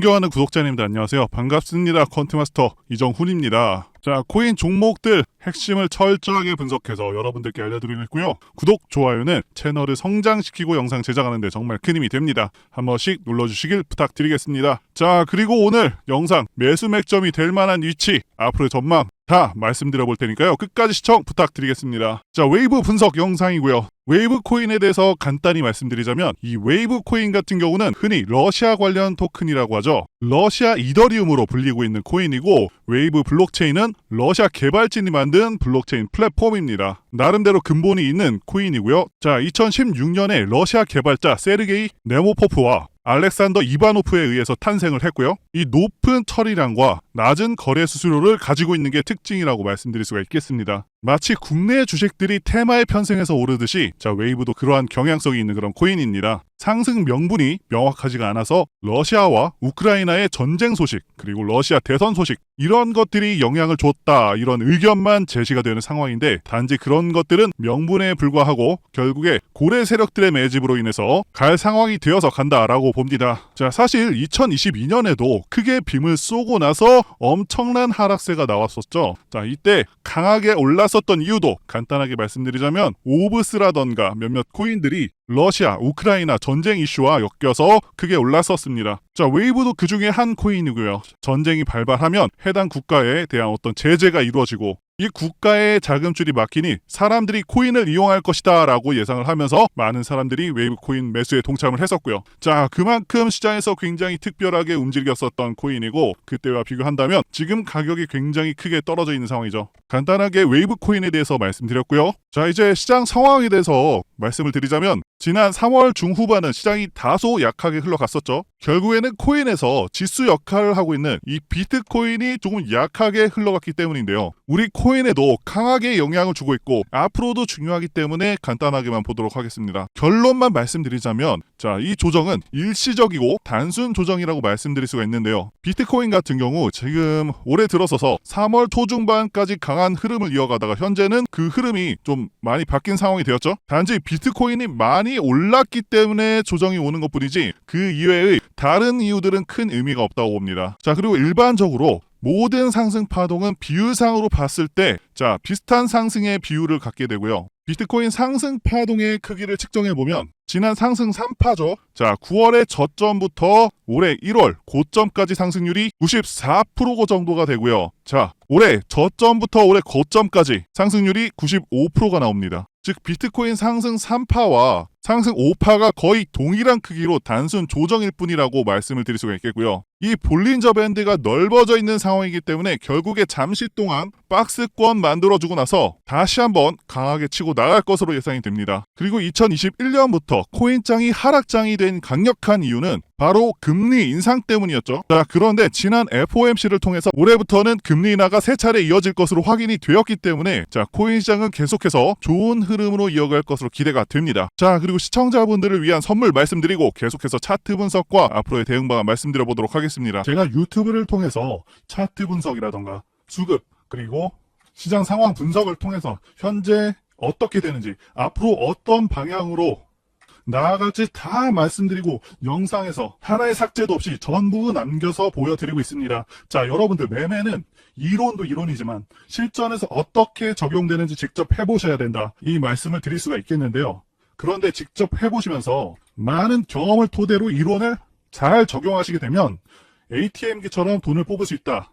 존경하는 구독자님들 안녕하세요. 반갑습니다. 컨트마스터 이정훈입니다. 자, 코인 종목들 핵심을 철저하게 분석해서 여러분들께 알려드리고요. 구독, 좋아요는 채널을 성장시키고 영상 제작하는데 정말 큰 힘이 됩니다. 한 번씩 눌러주시길 부탁드리겠습니다. 자, 그리고 오늘 영상 매수 맥점이 될 만한 위치, 앞으로의 전망 다 말씀드려 볼 테니까요. 끝까지 시청 부탁드리겠습니다. 자, 웨이브 분석 영상이고요. 웨이브 코인에 대해서 간단히 말씀드리자면 이 웨이브 코인 같은 경우는 흔히 러시아 관련 토큰이라고 하죠. 러시아 이더리움으로 불리고 있는 코인이고 웨이브 블록체인은 러시아 개발진이 만든 블록체인 플랫폼입니다. 나름대로 근본이 있는 코인이고요. 자, 2016년에 러시아 개발자 세르게이 네모포프와 알렉산더 이바노프에 의해서 탄생을 했고요. 이 높은 처리량과 낮은 거래 수수료를 가지고 있는 게 특징이라고 말씀드릴 수가 있겠습니다. 마치 국내 주식들이 테마에 편승해서 오르듯이 자 웨이브도 그러한 경향성이 있는 그런 코인입니다. 상승 명분이 명확하지가 않아서 러시아와 우크라이나의 전쟁 소식 그리고 러시아 대선 소식 이런 것들이 영향을 줬다 이런 의견만 제시가 되는 상황인데 단지 그런 것들은 명분에 불과하고 결국에 고래 세력들의 매집으로 인해서 갈 상황이 되어서 간다라고 봅니다. 자 사실 2022년에도 크게 빔을 쏘고 나서 엄청난 하락세가 나왔었죠. 자 이때 강하게 올랐 었던 이유도 간단하게 말씀드리자면 오브스라던가 몇몇 코인들이 러시아, 우크라이나 전쟁 이슈와 엮여서 크게 올랐었습니다. 자, 웨이브도 그 중에 한 코인이고요. 전쟁이 발발하면 해당 국가에 대한 어떤 제재가 이루어지고 이 국가의 자금줄이 막히니 사람들이 코인을 이용할 것이다 라고 예상을 하면서 많은 사람들이 웨이브 코인 매수에 동참을 했었고요. 자, 그만큼 시장에서 굉장히 특별하게 움직였었던 코인이고 그때와 비교한다면 지금 가격이 굉장히 크게 떨어져 있는 상황이죠. 간단하게 웨이브 코인에 대해서 말씀드렸고요. 자, 이제 시장 상황에 대해서 말씀을 드리자면 지난 3월 중후반은 시장이 다소 약하게 흘러갔었죠. 결국에는 코인에서 지수 역할을 하고 있는 이 비트코인이 조금 약하게 흘러갔기 때문인데요. 우리 코인에도 강하게 영향을 주고 있고 앞으로도 중요하기 때문에 간단하게만 보도록 하겠습니다. 결론만 말씀드리자면 자, 이 조정은 일시적이고 단순 조정이라고 말씀드릴 수가 있는데요. 비트코인 같은 경우 지금 올해 들어서서 3월 초중반까지 강한 흐름을 이어가다가 현재는 그 흐름이 좀 많이 바뀐 상황이 되었죠. 단지 비트코인이 많이 올랐기 때문에 조정이 오는 것 뿐이지 그 이외의 다른 이유들은 큰 의미가 없다고 봅니다. 자, 그리고 일반적으로 모든 상승 파동은 비율상으로 봤을 때, 자, 비슷한 상승의 비율을 갖게 되고요. 비트코인 상승 파동의 크기를 측정해 보면 지난 상승 3파죠. 자, 9월의 저점부터 올해 1월 고점까지 상승률이 94% 정도가 되고요. 자, 올해 저점부터 올해 고점까지 상승률이 95%가 나옵니다. 즉 비트코인 상승 3파와 상승 5파가 거의 동일한 크기로 단순 조정일 뿐이라고 말씀을 드릴 수가 있겠고요. 이 볼린저 밴드가 넓어져 있는 상황이기 때문에 결국에 잠시 동안 박스권 만들어주고 나서 다시 한번 강하게 치고 나갈 것으로 예상이 됩니다. 그리고 2021년부터 코인장이 하락장이 된 강력한 이유는 바로 금리 인상 때문이었죠. 자, 그런데 지난 FOMC를 통해서 올해부터는 금리 인하가 세 차례 이어질 것으로 확인이 되었기 때문에 자, 코인 시장은 계속해서 좋은 흐름으로 이어갈 것으로 기대가 됩니다. 자, 그리고 시청자분들을 위한 선물 말씀드리고 계속해서 차트 분석과 앞으로의 대응 방안 말씀드려 보도록 하겠습니다. 제가 유튜브를 통해서 차트 분석이라던가 수급 그리고 시장 상황 분석을 통해서 현재 어떻게 되는지 앞으로 어떤 방향으로 나아갈지 다 말씀드리고 영상에서 하나의 삭제도 없이 전부 남겨서 보여드리고 있습니다. 자, 여러분들 매매는 이론도 이론이지만 실전에서 어떻게 적용되는지 직접 해보셔야 된다. 이 말씀을 드릴 수가 있겠는데요. 그런데 직접 해보시면서 많은 경험을 토대로 이론을 잘 적용하시게 되면 ATM기처럼 돈을 뽑을 수 있다.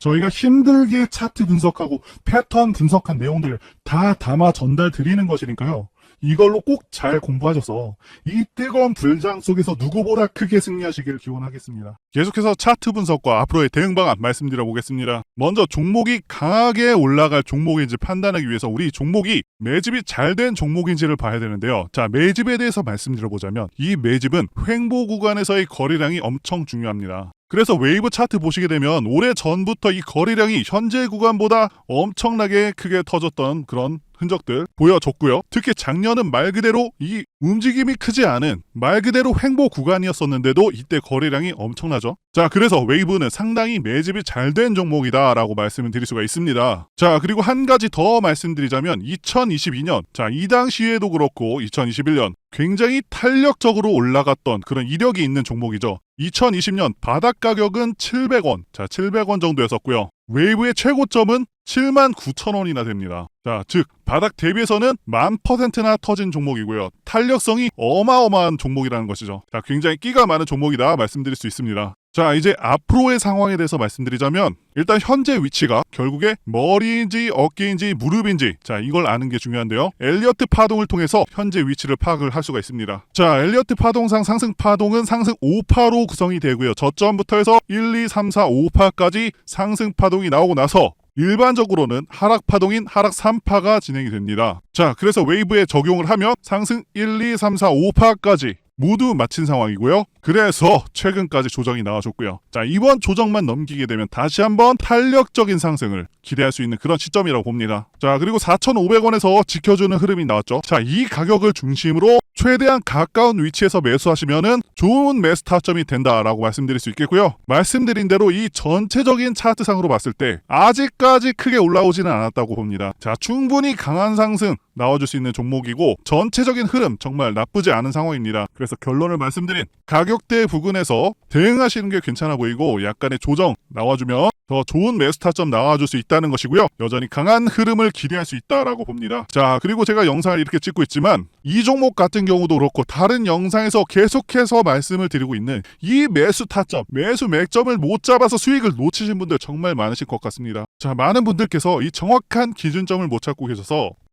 저희가 힘들게 차트 분석하고 패턴 분석한 내용들을 다 담아 전달 드리는 것이니까요. 이걸로 꼭 잘 공부하셔서 이 뜨거운 불장 속에서 누구보다 크게 승리하시길 기원하겠습니다. 계속해서 차트 분석과 앞으로의 대응 방안 말씀드려 보겠습니다. 먼저 종목이 강하게 올라갈 종목인지 판단하기 위해서 우리 종목이 매집이 잘 된 종목인지를 봐야 되는데요. 자, 매집에 대해서 말씀드려 보자면 이 매집은 횡보 구간에서의 거래량이 엄청 중요합니다. 그래서 웨이브 차트 보시게 되면 오래 전부터 이 거래량이 현재 구간보다 엄청나게 크게 터졌던 그런 흔적들 보여줬고요. 특히 작년은 말 그대로 이 움직임이 크지 않은 말 그대로 횡보 구간이었었는데도 이때 거래량이 엄청나죠. 자, 그래서 웨이브는 상당히 매집이 잘 된 종목이다라고 말씀을 드릴 수가 있습니다. 자, 그리고 한 가지 더 말씀드리자면 2022년, 자, 이 당시에도 그렇고 2021년 굉장히 탄력적으로 올라갔던 그런 이력이 있는 종목이죠. 2020년 바닥 가격은 700원, 자, 700원 정도였었고요. 웨이브의 최고점은 7만 9천 원이나 됩니다. 자, 즉 바닥 대비해서는 만 퍼센트나 터진 종목이고요. 탄력성이 어마어마한 종목이라는 것이죠. 자, 굉장히 끼가 많은 종목이다 말씀드릴 수 있습니다. 자, 이제 앞으로의 상황에 대해서 말씀드리자면 일단 현재 위치가 결국에 머리인지 어깨인지 무릎인지 자, 이걸 아는 게 중요한데요. 엘리어트 파동을 통해서 현재 위치를 파악을 할 수가 있습니다. 자, 엘리어트 파동상 상승 파동은 상승 5파로 구성이 되고요. 저점부터 해서 1, 2, 3, 4, 5파까지 상승 파동이 나오고 나서 일반적으로는 하락 파동인 하락 3파가 진행이 됩니다. 자, 그래서 웨이브에 적용을 하면 상승 1, 2, 3, 4, 5파까지 모두 마친 상황이고요. 그래서 최근까지 조정이 나와줬고요. 자, 이번 조정만 넘기게 되면 다시 한번 탄력적인 상승을 기대할 수 있는 그런 시점이라고 봅니다. 자, 그리고 4,500원에서 지켜주는 흐름이 나왔죠. 자, 이 가격을 중심으로 최대한 가까운 위치에서 매수하시면은 좋은 매수 타점이 된다라고 말씀드릴 수 있겠고요. 말씀드린 대로 이 전체적인 차트상으로 봤을 때 아직까지 크게 올라오지는 않았다고 봅니다. 자, 충분히 강한 상승 나와줄 수 있는 종목이고 전체적인 흐름 정말 나쁘지 않은 상황입니다. 그래서 결론을 말씀드린 가격 대 부근에서 대응하시는 게 괜찮아 보이고 약간의 조정 나와주면 더 좋은 매수 타점 나와줄 수 있다는 것이고요. 여전히 강한 흐름을 기대할 수 있다라고 봅니다. 자, 그리고 제가 영상을 이렇게 찍고 있지만 이 종목 같은 경우도 그렇고 다른 영상에서 계속해서 말씀을 드리고 있는 이 매수 타점, 매수 맥점을 못 잡아서 수익을 놓치신 분들 정말 많으실 것 같습니다. 자, 많은 분들께서 이 정확한 기준점을 못 찾고 계셔서